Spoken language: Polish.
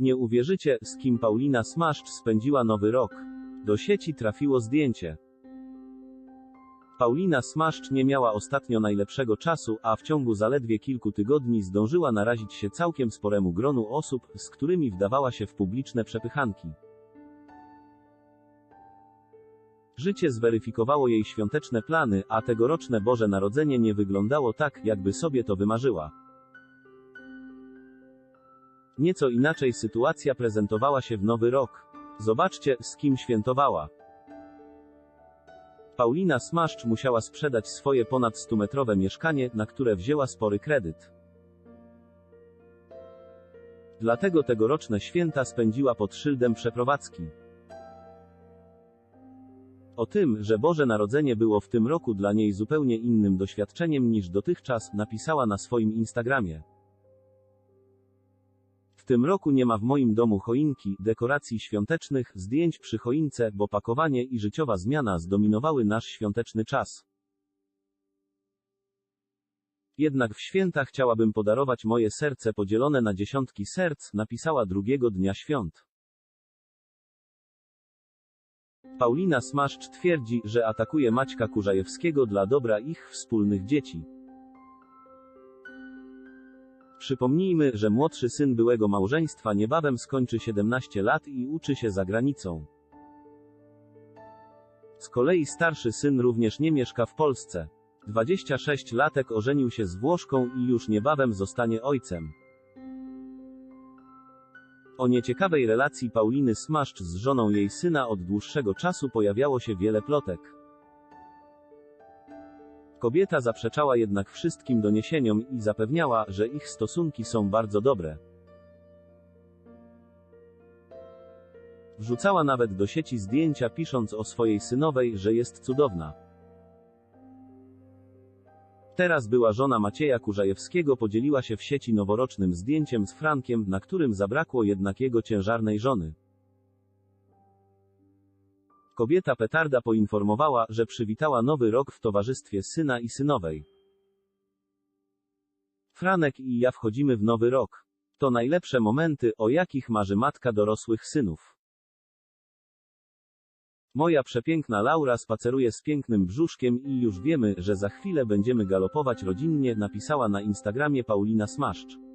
Nie uwierzycie, z kim Paulina Smaszcz spędziła nowy rok. Do sieci trafiło zdjęcie. Paulina Smaszcz nie miała ostatnio najlepszego czasu, a w ciągu zaledwie kilku tygodni zdążyła narazić się całkiem sporemu gronu osób, z którymi wdawała się w publiczne przepychanki. Życie zweryfikowało jej świąteczne plany, a tegoroczne Boże Narodzenie nie wyglądało tak, jakby sobie to wymarzyła. Nieco inaczej sytuacja prezentowała się w nowy rok. Zobaczcie, z kim świętowała. Paulina Smaszcz musiała sprzedać swoje ponad 100-metrowe mieszkanie, na które wzięła spory kredyt. Dlatego tegoroczne święta spędziła pod szyldem przeprowadzki. O tym, że Boże Narodzenie było w tym roku dla niej zupełnie innym doświadczeniem niż dotychczas, napisała na swoim Instagramie. Tym roku nie ma w moim domu choinki, dekoracji świątecznych, zdjęć przy choince, bo pakowanie i życiowa zmiana zdominowały nasz świąteczny czas. Jednak w święta chciałabym podarować moje serce podzielone na dziesiątki serc, napisała drugiego dnia świąt. Paulina Smaszcz twierdzi, że atakuje Maćka Kurzajewskiego dla dobra ich wspólnych dzieci. Przypomnijmy, że młodszy syn byłego małżeństwa niebawem skończy 17 lat i uczy się za granicą. Z kolei starszy syn również nie mieszka w Polsce. 26-latek ożenił się z Włoszką i już niebawem zostanie ojcem. O nieciekawej relacji Pauliny Smaszcz z żoną jej syna od dłuższego czasu pojawiało się wiele plotek. Kobieta zaprzeczała jednak wszystkim doniesieniom i zapewniała, że ich stosunki są bardzo dobre. Wrzucała nawet do sieci zdjęcia pisząc o swojej synowej, że jest cudowna. Teraz była żona Macieja Kurzajewskiego podzieliła się w sieci noworocznym zdjęciem z Frankiem, na którym zabrakło jednak jego ciężarnej żony. Kobieta petarda poinformowała, że przywitała nowy rok w towarzystwie syna i synowej. Franek i ja wchodzimy w nowy rok. To najlepsze momenty, o jakich marzy matka dorosłych synów. Moja przepiękna Laura spaceruje z pięknym brzuszkiem i już wiemy, że za chwilę będziemy galopować rodzinnie, napisała na Instagramie Paulina Smaszcz.